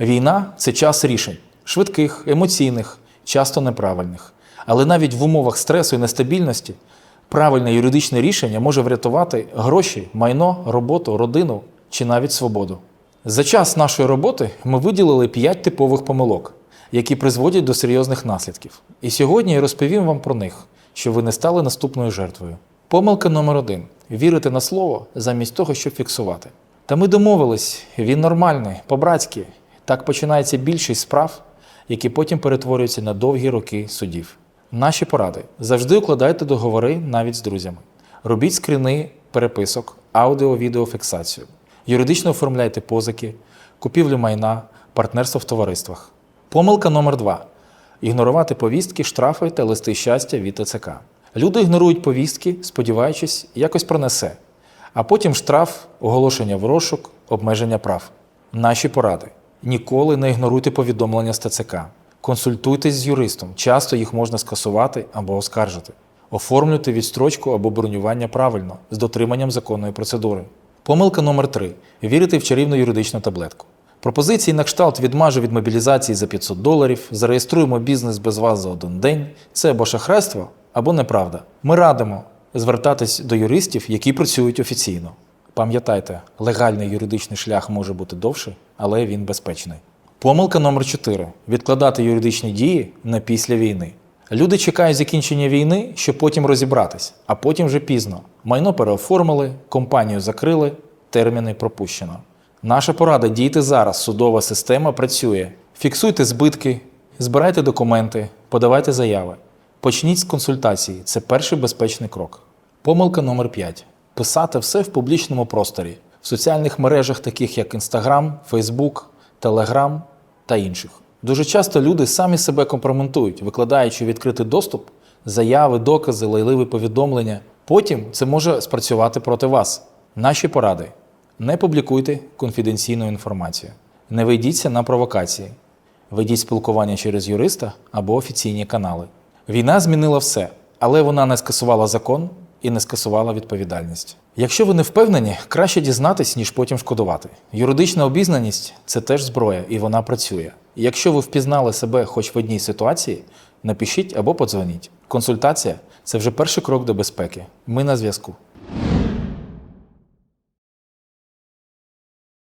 Війна це час рішень швидких, емоційних, часто неправильних. Але навіть в умовах стресу і нестабільності правильне юридичне рішення може врятувати гроші, майно, роботу, родину чи навіть свободу. За час нашої роботи ми виділили 5 типових помилок, які призводять до серйозних наслідків. І сьогодні я розповім вам про них, щоб ви не стали наступною жертвою. Помилка номер один вірити на слово замість того, щоб фіксувати. Та ми домовились, він нормальний, по-братськи. Так починається більшість справ, які потім перетворюються на довгі роки судів. Наші поради завжди укладайте договори навіть з друзями. Робіть скріни переписок, аудіо-відеофіксацію. Юридично оформляйте позики, купівлю майна, партнерство в товариствах. Помилка номер два ігнорувати повістки, штрафи та листи щастя від ТЦК. Люди ігнорують повістки, сподіваючись, якось пронесе, а потім штраф, оголошення в розшук, обмеження прав. Наші поради: ніколи не ігноруйте повідомлення з ТЦК. Консультуйтесь з юристом, часто їх можна скасувати або оскаржити. Оформлюйте відстрочку або бронювання правильно з дотриманням законної процедури. Помилка номер 3 вірити в чарівну юридичну таблетку. Пропозиції на кшталт відмажу від мобілізації за 500 доларів, зареєструємо бізнес без вас за один день. Це або шахрайство, або неправда. Ми радимо звертатись до юристів, які працюють офіційно. Пам'ятайте, легальний юридичний шлях може бути довший, але він безпечний. Помилка номер 4 відкладати юридичні дії на після війни. Люди чекають закінчення війни, щоб потім розібратись, а потім вже пізно. Майно переоформили, компанію закрили, терміни пропущено. Наша порада дійте зараз. Судова система працює. Фіксуйте збитки, збирайте документи, подавайте заяви. Почніть з консультації. Це перший безпечний крок. Помилка номер 5 писати все в публічному просторі, в соціальних мережах, таких як Instagram, Facebook, Telegram та інших. Дуже часто люди самі себе компроментують, викладаючи відкритий доступ заяви, докази, лайливі повідомлення. Потім це може спрацювати проти вас. Наші поради: не публікуйте конфіденційну інформацію, не вийдіться на провокації, ведіть спілкування через юриста або офіційні канали. Війна змінила все, але вона не скасувала закон і не скасувала відповідальність. Якщо ви не впевнені, краще дізнатись, ніж потім шкодувати. Юридична обізнаність це теж зброя, і вона працює. Якщо ви впізнали себе хоч в одній ситуації, напишіть або подзвоніть. Консультація це вже перший крок до безпеки. Ми на зв'язку.